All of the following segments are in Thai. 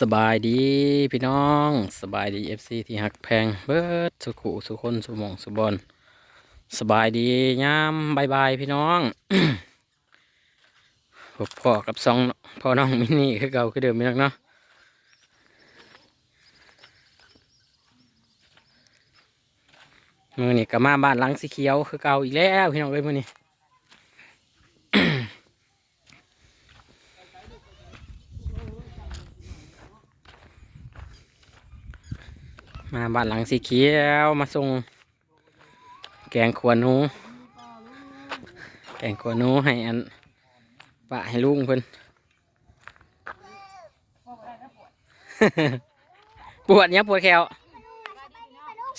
สบายดีพี่น้องสบายดีเอฟซีที่หักแพงเบิดสุขุสุคนสุมองสุบอลสบายดีย่ามบายบายพี่น้องพบพ่อกับสองพ่อน้องมินี่คือเก่าคือเดิมพี่น้องเนาะมือนี่ก็มาบ้านหลังสีเขียวคือเก่าอีกแล้วพี่น้องเอ้ยมือนี่ บ้านหลังสีเขียวมาส่งแกงขวหนู แกงขวหนูให้อันปะให้ลุงเพิ่นปวดเนี่ยงปวดแขว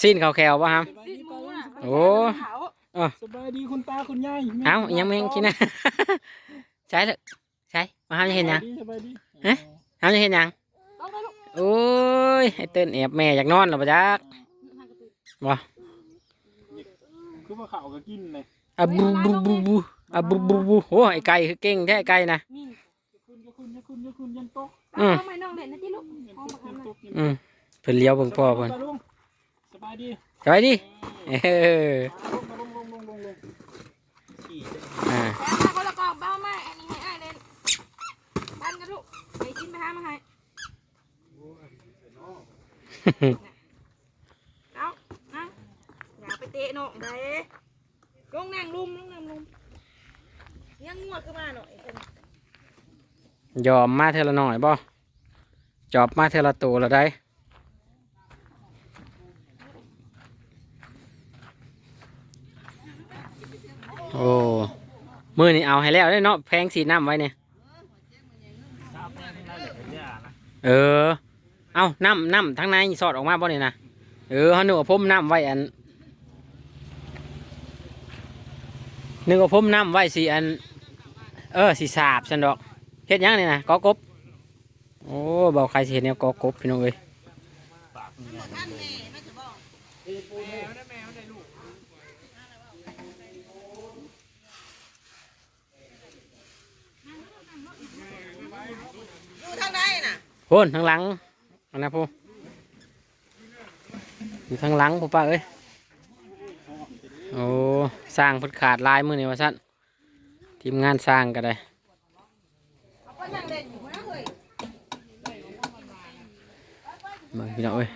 สิ้นเขาแขวป่ะครับโอ้สบายดีคุณตาคุณยายเอ้ายังไม่กินนะใช่เลยใช่มาทำยังเห็นยังสบายดีทำยังเห็นยัง โอ้ยไอ้เต้นแอบแม่อยากนอนหรอปะจักคือว่าเขาก็กินเลยอะบูบูบูบูอะบูบูบูโอ้ไอ้ไก่คือเก่งแท้ไอ้ไก่นะคุณจะคุณจะคุณจะคุณยันโต๊ะอืมทำไมน้องเล่นนะที่ลูกยันโต๊ะยันโต๊ะอืมเพิ่นเลี้ยวเบิ่งพ่อเพิ่นลุงสบายดีสบายดีเออลงลงลงลงลงขี่อ่า แล้วคนละกล่องเบ้ามาอันนี้ให้อ้ายเล่นบ้านกันลูกไปกินไปหามาให้ เอาเอาอย่าไปเตะน้องได้ลงนั่งลุมลงนั่งลุมยังงวดขึ้นมาหน่อยยอมมาเทละหน่อยบ่จอบมาเทละตัวละได้โอ้มือนี่เอาให้แล้วได้เนาะแพงสีน้ำไว้เนี่ยเออ เอาน้ำน้ำทั้งในสอดออกมาบ่เนี่ยนะเออเขานึกว่าผมน้ำไว้อันนึกว่าผมน้ำไว้สีอัน เออสีสาบฉันดอกเฮ็ดหยังเนี่ยนะกอกบโอ้เบาใครสิเห็นแนวกอกบพี่น้องเอ้ยอยู่ทางใดน่ะโพ่นทางหลัง อันนะพูอยู่ทางหลังพูป้าเอ้ย โอ้สร้างเพิ่นขาดลายมือนี่ว่าสั้นทีมงานสร้างก็ได้เอาไปนั่งเล่นอยู่นะเฮ้ยเบิ่งพี่น้องเอ้ย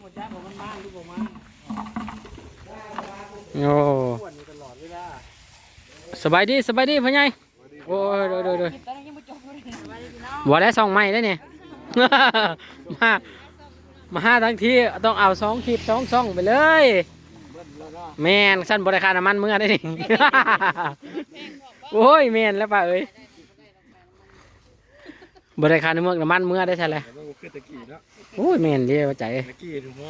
หมดยาของมันบ้านลูกออกมาโอ้ปวดอยู่ตลอดเวลาสบายดีสบายดีพ่อใหญ่โอ้ยเดี๋ยวเดี๋ยวเดี๋ยวตอนนี้ยังไม่จบเลยสบายดีพี่น้องบ่ได้สองไม้ได้เนี่ย มามาห้าทั้งทีต้องเอาสองคลิปสองช่องไปเลยเบิ้ลแล้วก็แมนสั้นบริการน้ำมันเมื่อได้นี่ โอ้ยแมนแล้วป่ะเอ้ย บริการน้ำมันน้ำมันเมื่อได้ใช่เลยแต่ว่าคือตะกี้แล้วโอ้ยแมนเดียวใจ ตะกี้ถูกไหม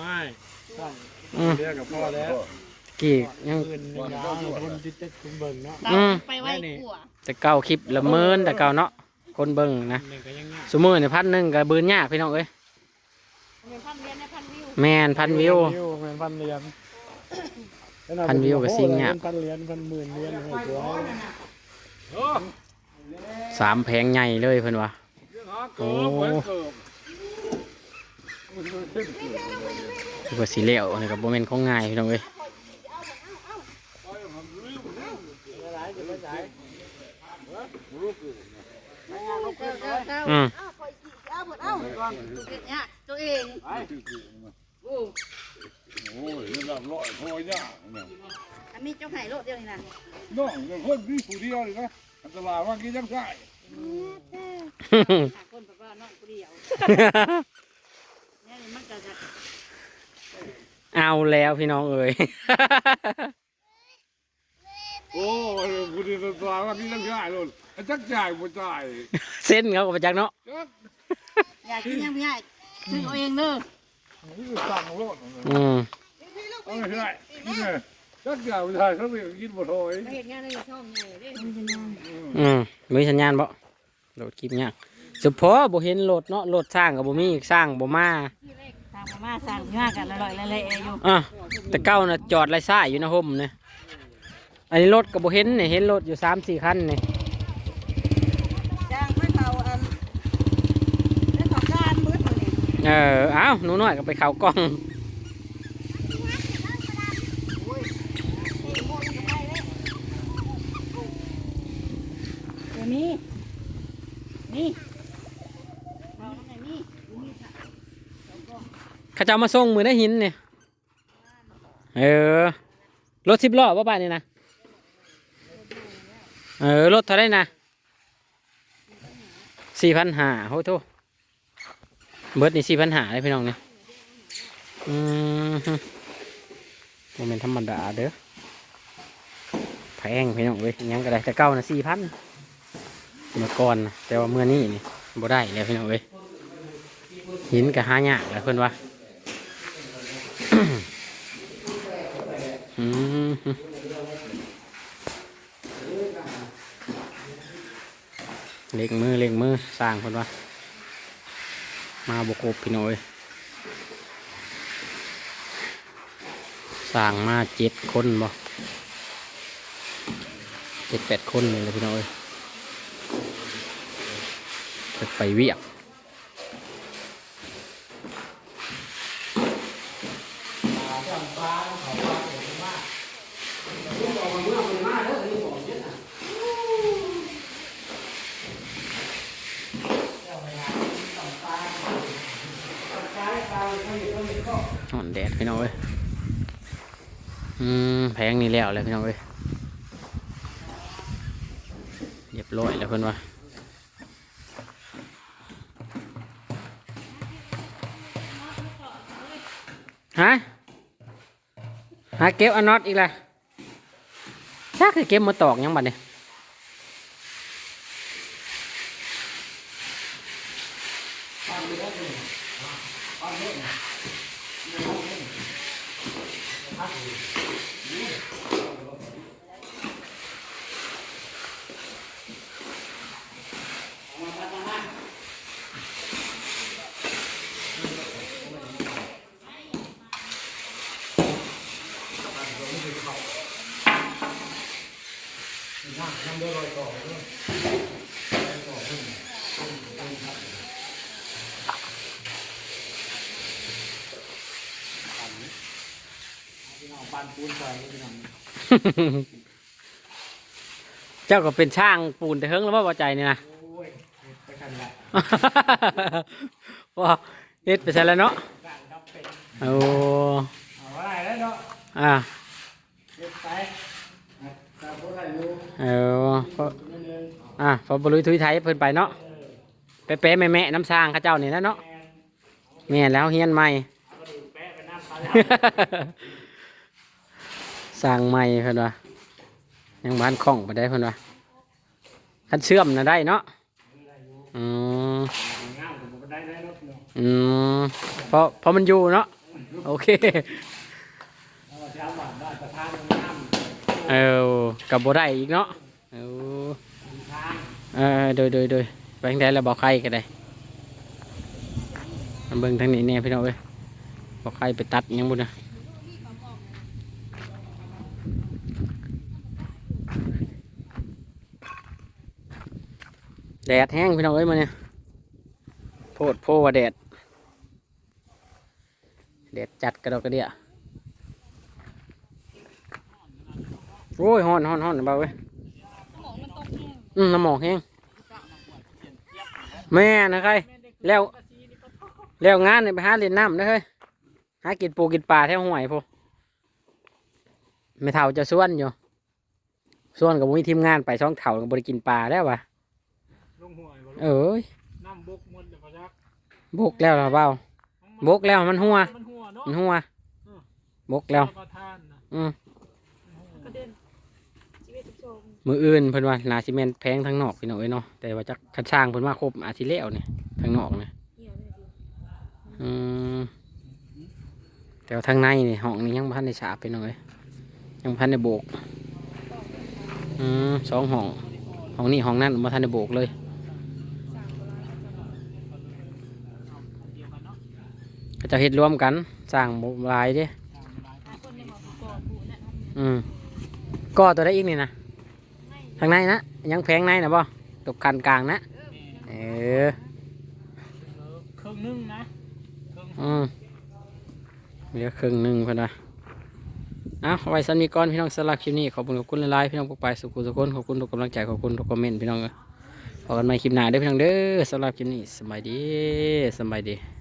ต้องอืมเรียกกับพ่อแล้วกี่ยัง เงินยาวคนติดติดคุณเบิ่งเนาะอืม ไปไว้กลัวแต่เก้าคลิปละเมินแต่เก้าเนาะคนเบิ่งนะหนึ่งก็ยังง่ายสมมือเนี่ยพันหนึ่งกับเบืนยากพี่น้องเอ้ยเงินพันเรียนในพันวิวแมนพันวิว เงินพันเหรียญพันวิวกับซิงเนี่ย พันเหรียญพันหมื่นเหรียญให้ตัวสามแผงใหญ่เลยเพิ่นว่า โอ้คือว่าสีเหลวนี่กับโมเมนต์ของง่ายพี่น้องเอ้ยเจ้าอืมเอาคอยกี่เอาหมดเอาเนี่ยตัวเองโอ้ยนี่ลำร้อยพอยากเนี่ยอันนี้เจ้าไห่โลดเดียวนี่นะน้องเป็นคนมีผู้เดียวเลยนะอันตรายว่ากินยังไงหาคนแบบ ว่าน้องกูเดียวเนี่ยมันก็จะเอาแล้วพี่น้องเอ้ยโอ้ยผู้เดียวอันตรายว่ากินยังไงเลยอันจักจ่ายบ่จ่ายเส้นเขาก็ไปจักเนาะจักอยากกินยังไม่ได้ซื้อเอาเองเด้อนี่คือสั่งโลดอืมเอาไม่ได้กินเลยจักจ่ายบ่จ่ายเขาเลยกินบ่ถอยไปเห็นงานในช่องไงเด้ อืมมีสัญญาณบ่โหลดคลิปยาก สุดพอบ่เห็นโหลดเนาะโหลดสร้างกับบ่มีสร้างบ่มาที่เลขตามมาสั่งมากกันอร่อยเลยอยู่อะแต่เก้าน่ะจอดไรซ่าอยู่นะห่มเนี่ยอันนี้รถกับโบเห็นเนี่ยเห็นรถอยู่สามสี่คันเนี่ยจ้างไม่เขาอันได้ขอการมืดเลยเออเอ้าวหนูน้อยก็ไปเขากล้องเดี๋ยวนี้นี่เอาน้ำไหนนี่ เขาจะเอามาส่งมือได้หินเนี่ยเออรถสิบล้อป่ะป้านี่นะเออรถเท่าไรนะสี่พันหาโหโทเบิร์ดนี่สี่พันหาเลยพี่น้องเนี่ยอืมฮึโมเมนธรรมดาเด้อแพงพี่น้องเว้ยยังก็ได้แต่เก้านะสี่พันเมื่อก่อนนะแต่ว่าเมื่อนี้นี่บ่ได้แล้วพี่น้องเว้ยหินกับหายากแล้วเพื่อนว่า อืมฮึ เล็กมือเล็กมือสร้างคนว่ามาบกบพี่น้อยสร้างมาเจ็ดคนบ่เจ็ดแปดคนเลยพี่น้อยจะไปเวียก อ่อนแดดพี่น้องเว้ย อืมแพงนี่แล้วเลยพี่น้องเว้ยเรียบร้อยแล้วเพื่อนว่าฮะหาเก็บอันนอตอีกและชัก คือเก็บมาตอกยังบัดเนี่ย ปันปูนใส่พี่น้องเจ้าก็เป็นช่างปูนแต่เฮิงแล้วว่าพอใจนี่นะ โอ้ยไปกันละว่าเฮ็ดไปใช่แล้วเนาะกางครับเป็นโอ้เอาอะไรแล้วเนาะ อ่าเก็บไปตามพวกอะไรอยู่ เออเพราะนิดนึงอ่าพอบรุยทุยไทยเพิ่นไปเนาะไปเป๊ะแม่แม่น้ำสร้างข้าเจ้านี่นะเนาะแอนแม่แล้วเฮียนใหม่ากระดูกแปะไปน้ำปลาแล้วสร้างใหม่เพิ่นว่ายังบ้านคล่องไปได้เพิ่นว่าคันเชื่อมนะได้เนาะอืมงามผมก็ได้ได้รถเนาะอืมเพราะเพราะมันอยู่เนาะโอเค เอ้ากับบได้อีกเนาะเออเออโดยโดยโดยไปทางใดแล้วบอกใครก็ได้มาเบิ่งทางนี้แน่พี่น้องเอ้ยบอกใครไปตัดยังบุญนะแดดแห้งพี่น้องเอ้ยมาเนี่ยโพดโพว่าแดดแดดจัดกระดกกระเดีย โอ้ยฮ้อนฮ้อนฮ้อนเบาเว้ยอืมน้ำหมอกแห้งแม่นะใครแล้วแล้วงานนี่ไปหาเล่นน้ำนะเฮ้ยหากินปูกินปลาแถวห้วยพวกไม่เท่าจะส่วนอยู่ส่วนกับมีทีมงานไปช่องเถ่ากับบริกินปลาแล้ววะลงหัวเอ้ยบกแล้วเหรอเปล่าบกแล้วมันหัว มันหัวบกแล้วอืม มืออื่นเพิ่นว่านาซิเมนแพงทั้งนอกพี่น้องเอ้ยเนาะแต่ว่าจักคันช่างเพิ่นว่าครบอาทิตย์แล้วเนี่ยทั้งนอกเนี่ยอืมแต่ว่าทางในนี่ห้องนี้ยังพันในฉาบไปหน่อยยังพันในโบกอืมสองห้องห้องนี้ห้องนั้นมาทันในโบกเลยจะเฮ็ดร่วมกันสร้างลายด้ตามหลายหาคนในหมอผู้ก่อผู้นั่นอืมก่อตัวได้อีกนี่นะ ทางในนะยังแพงในนะบ่ตกคันกลางนะเออเออครึ่งหนึงนะครึ่งอืมเหลือครึ่งหนึ่งพอนะเอาไว้สันมีก้อนพี่น้องสลับคลิปนี้ขอบคุณขอบคุณหลายๆพี่น้องพวกไปสุขุสุขคนขอบคุณทุกกำลังใจขอบคุณทุกคอมเมนต์พี่น้องเอ้ยพบกันใหม่คลิปหน้าเด้อพี่น้องเด้อสำหรับคลิปนี้สบายดีสบายดี